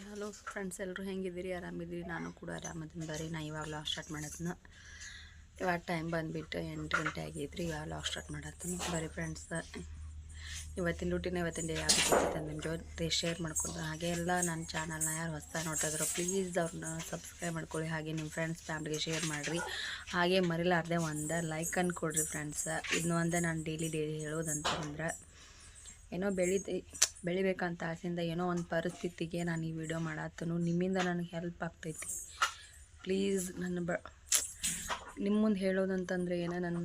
Hello friends ಎಲ್ಲರೂ ಹೆಂಗಿದ್ದೀರಿ? ಆರಾಮಿದ್ದೀರಿ? ನಾನು ಕೂಡ ಆರಾಮದಿನ ಬರ್ರಿ. ನಾ ಇವಾಗ ಸ್ಟಾರ್ಟ್ ಮಾಡತ್ನ. ಇವಾಗ ಟೈಮ್ ಬಂದುಬಿಟ್ಟು ಎಂಟು ಗಂಟೆ ಆಗೈತ್ರಿ ಇವಾಗ ಲಾಗ್ ಸ್ಟಾರ್ಟ್ ಮಾಡತ್ತೀನಿ ಬರ್ರಿ ಫ್ರೆಂಡ್ಸ್ ಇವತ್ತಿನ ರೂಟಿನ ಇವತ್ತಿನ ಡೇ ಆಗುತ್ತೆ ಅಂತ ನಿಮ್ಮ ಜೊತೆ ಶೇರ್ ಮಾಡ್ಕೊಂಡು. ಹಾಗೆ ಎಲ್ಲ ನನ್ನ ಚಾನಲ್ನ ಯಾರು ಹೊಸ ನೋಡ್ತಾಯಿದ್ರು ಪ್ಲೀಸ್ ಅವ್ರನ್ನ ಸಬ್ಸ್ಕ್ರೈಬ್ ಮಾಡ್ಕೊಳ್ಳಿ. ಹಾಗೆ ನಿಮ್ಮ ಫ್ರೆಂಡ್ಸ್ ಫ್ಯಾಮ್ಲಿಗೆ ಶೇರ್ ಮಾಡಿರಿ. ಹಾಗೆ ಮರಿಲಾರ್ದೆ ಒಂದು ಲೈಕ್ ಕೊಡ್ರಿ ಫ್ರೆಂಡ್ಸ್ ಇನ್ನು ಒಂದೇ ನಾನು ಡೈಲಿ ಡೈಲಿ ಹೇಳೋದಂತಂದ್ರೆ, ಏನೋ ಬೆಳಿತಿ ಬೆಳಿಬೇಕಂತ ಆಸೆಯಿಂದ ಏನೋ ಒಂದು ಪರಿಸ್ಥಿತಿಗೆ ನಾನು ಈ ವಿಡಿಯೋ ಮಾಡತ್ತನು ನಿಮ್ಮಿಂದ ನನಗೆ ಹೆಲ್ಪ್ ಆಗ್ತೈತಿ. ಪ್ಲೀಸ್ ನನ್ನ ಬ ನಿಮ್ಮ ಮುಂದೆ ಹೇಳೋದಂತಂದರೆ ಏನೋ ನನ್ನ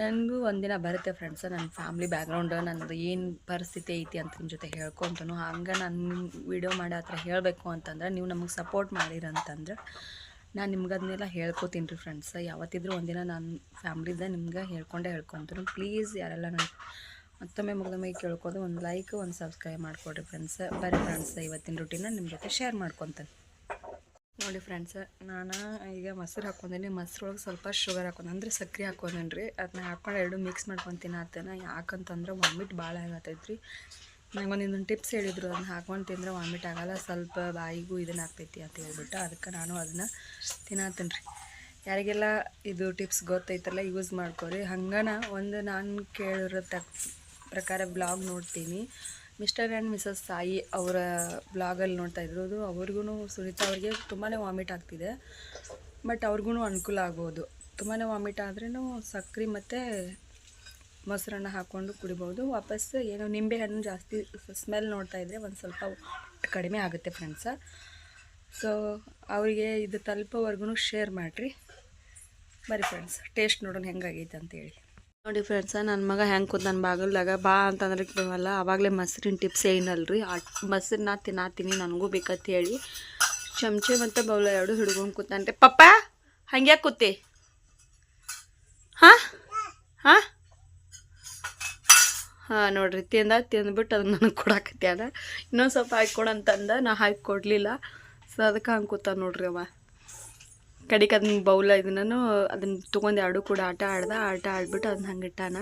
ನನಗೂ ಒಂದಿನ ಬರುತ್ತೆ ಫ್ರೆಂಡ್ಸ ನನ್ನ ಫ್ಯಾಮ್ಲಿ ಬ್ಯಾಕ್ಗ್ರೌಂಡ್ ನನ್ನದು ಏನು ಪರಿಸ್ಥಿತಿ ಐತಿ ಅಂತ ನಿಮ್ಮ ಜೊತೆ ಹೇಳ್ಕೊತನು. ಹಂಗೆ ನಾನು ವಿಡಿಯೋ ಮಾಡಿ ಹತ್ರ ಹೇಳಬೇಕು ಅಂತಂದ್ರೆ, ನೀವು ನಮಗೆ ಸಪೋರ್ಟ್ ಮಾಡಿರಂತಂದ್ರೆ ನಾನು ನಿಮ್ಗೆ ಅದನ್ನೆಲ್ಲ ಹೇಳ್ಕೊತೀನಿ ರೀ ಫ್ರೆಂಡ್ಸ್ ಯಾವತ್ತಿದ್ರೂ ಒಂದಿನ ನಾನು ಫ್ಯಾಮ್ಲಿದ ನಿಮ್ಗೆ ಹೇಳ್ಕೊಂಡೇ ಹೇಳ್ಕೊತೀನಿ. ಪ್ಲೀಸ್ ಯಾರೆಲ್ಲ ನಾನು ಮತ್ತೊಮ್ಮೆ ಮೈ ಕೇಳ್ಕೊಂಡು ಒಂದು ಲೈಕ್ ಒಂದು ಸಬ್ಸ್ಕ್ರೈಬ್ ಮಾಡಿಕೊಡ್ರಿ ಫ್ರೆಂಡ್ಸ್ ಬರೀ ಫ್ರೆಂಡ್ಸ್ ಇವತ್ತಿನ ರೂಟೀನ ನಿಮ್ಮ ಜೊತೆ ಶೇರ್ ಮಾಡ್ಕೊತೇನೆ ನೋಡಿ ಫ್ರೆಂಡ್ಸ್ ನಾನು ಈಗ ಮೊಸರು ಹಾಕ್ಕೊಂಡೀನಿ ಮೊಸರೊಳಗೆ ಸ್ವಲ್ಪ ಶುಗರ್ ಹಾಕೊಂಡು, ಅಂದರೆ ಸಕ್ಕರೆ ಹಾಕೊಂಡೇನಿ ರೀ ಅದನ್ನ ಹಾಕ್ಕೊಂಡು ಎರಡು ಮಿಕ್ಸ್ ಮಾಡ್ಕೊತೀನಿ ಅದನ್ನ ಯಾಕಂತಂದ್ರೆ ವಾಮಿಟ್ ಭಾಳ ಆಗತ್ತೈತೆ ರೀ ಒಂದು ಇನ್ನೊಂದು ಟಿಪ್ಸ್ ಹೇಳಿದ್ರು. ಅದನ್ನ ಹಾಕ್ಕೊಂಡು ತಿಂದರೆ ವಾಮಿಟ್ ಆಗಲ್ಲ. ಸ್ವಲ್ಪ ಬಾಯಿಗೂ ಇದನ್ನ ಆಗ್ತೈತಿ ಅಂತ ಹೇಳ್ಬಿಟ್ಟು ಅದಕ್ಕೆ ನಾನು ಅದನ್ನು ತಿನ್ನತ್ತೀನಿ ರೀ ಯಾರಿಗೆಲ್ಲ ಇದು ಟಿಪ್ಸ್ ಗೊತ್ತೈತಲ್ಲ ಯೂಸ್ ಮಾಡ್ಕೊರಿ. ಹಂಗನ ಒಂದು ನಾನು ಕೇಳಿರೋ ತಕ್ ಪ್ರಕಾರ ಬ್ಲಾಗ್ ನೋಡ್ತೀನಿ. ಮಿಸ್ಟರ್ ಆ್ಯಂಡ್ ಮಿಸಸ್ ಸಾಯಿ ಅವರ ಬ್ಲಾಗಲ್ಲಿ ನೋಡ್ತಾ ಇರೋದು. ಅವ್ರಿಗೂ ಸುನೀತಾ ಅವ್ರಿಗೆ ತುಂಬಾ ವಾಮಿಟ್ ಆಗ್ತಿದೆ. ಬಟ್ ಅವ್ರಿಗೂ ಅನುಕೂಲ ಆಗ್ಬೋದು. ತುಂಬಾ ವಾಮಿಟ್ ಆದ್ರೂ ಸಕ್ಕರೆ ಮತ್ತು ಮೊಸರನ್ನ ಹಾಕ್ಕೊಂಡು ಕುಡಿಬೋದು. ವಾಪಸ್ ಏನೋ ನಿಂಬೆ ಹಣ್ಣು ಜಾಸ್ತಿ ಸ್ಮೆಲ್ ನೋಡ್ತಾ ಇದ್ದರೆ ಒಂದು ಸ್ವಲ್ಪ ಕಡಿಮೆ ಆಗುತ್ತೆ ಫ್ರೆಂಡ್ಸ. ಸೊ, ಅವರಿಗೆ ಇದು ತಲುಪೋವರೆಗೂ ಶೇರ್ ಮಾಡಿರಿ. ಬರೀ ಫ್ರೆಂಡ್ಸ್, ಟೇಸ್ಟ್ ನೋಡೋಣ ಹೆಂಗಾಗೈತೆ ಅಂತೇಳಿ ನೋಡಿ ಫ್ರೆಂಡ್ಸ ನನ್ನ ಮಗ ಹೆಂಗೆ ಕೂತ್ ನನ್ನ ಬಾಗಲ್ದಾಗ, ಬಾ ಅಂತಂದ್ರೆ ಕೇಳಲ್ಲ ಆವಾಗಲೇ ಮೊಸರಿನ ಟಿಪ್ಸ್ ಏನಲ್ರಿ? ಆ ಮೊಸರನ್ನ ತಿನ್ನಾತೀನಿ, ನನಗೂ ಬೇಕಂತ ಹೇಳಿ. ಚಮಚೆ ಮತ್ತು ಬೌಲ ಎರಡು ಹಿಡ್ಕೊಂಡು ಕೂತಂತೆ. ಪಪ್ಪ, ಹಂಗ್ಯಾಕೆ ಕೂತಿ? ಹಾಂ? ಹಾಂ? ಹಾಂ, ನೋಡ್ರಿ, ತಿಂದ ತಿಂದ್ಬಿಟ್ಟು ಅದನ್ನ ನನಗೆ ಕೊಡಾಕತ್ಯಾನ. ಇನ್ನೊಂದು ಸ್ವಲ್ಪ ಹಾಕಿ ಕೊಡಂತಂದ ನಾ ಹಾಕಿ ಕೊಡಲಿಲ್ಲ ಸೊ, ಅದಕ್ಕೆ ಹಂಗೆ ಕೂತ ನೋಡ್ರಿ ಅವ. ಕಡಿಗೆ ಅದನ್ನ ಬೌಲ ಇದನ್ನು ಅದನ್ನ ತೊಗೊಂಡು ಎರಡು ಕೂಡ ಆಟ ಆಡ್ದ, ಆಟ ಆಡ್ಬಿಟ್ಟು ಅದನ್ನ ಹಂಗೆ ಇಟ್ಟಾನ.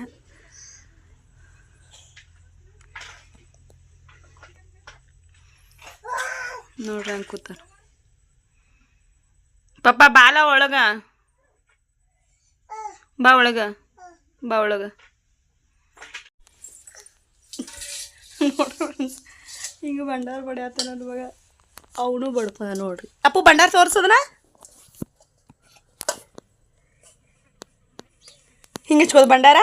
ನೋಡ್ರಿ ಹಂಗೆ ಪಪ್ಪ, ಬಾಲ ಒಳಗ. ಬಾ ಒಳಗ ಬಾ ಒಳಗ. ಹಿಂಗೆ ಭಂಡಾರ ಬಡಿಯತ್ತಾನ ಅವನು ಬಡ್ತಾನ ನೋಡ್ರಿ. ಅಪ್ಪು, ಭಂಡಾರ ತೋರ್ಸದನ? ಹಿಂಗೆ ಹಚ್ಕೋದು ಭಂಡಾರ?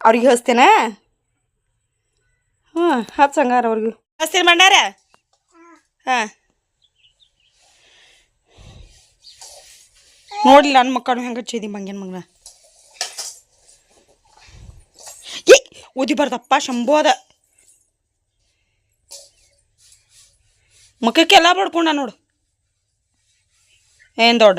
ಅವ್ರಿಗೆ ಹಚ್ತೇನ? ಹ್ಞೂ ಸಂಗಾರ ಅವ್ರಿಗೆ. ಹಚ್ತೀನಿ ಭಂಡಾರ? ಹಾಂ. ನೋಡಿಲ್ಲ ನನ್ನ ಮಕ್ಕಳು ಹೆಂಗೆ ಹಚ್ಚಿದ್ದೀನಿ ಮಂಗೇನ ಮಗನ. ಏ ಓದಿಬಾರ್ದಪ್ಪ ಶಂಭು ಅದ. ಮುಖಕ್ಕೆಲ್ಲ ಬಡ್ಕೊಂಡ ನೋಡು. ಏನು ದೊಡ್ಡ?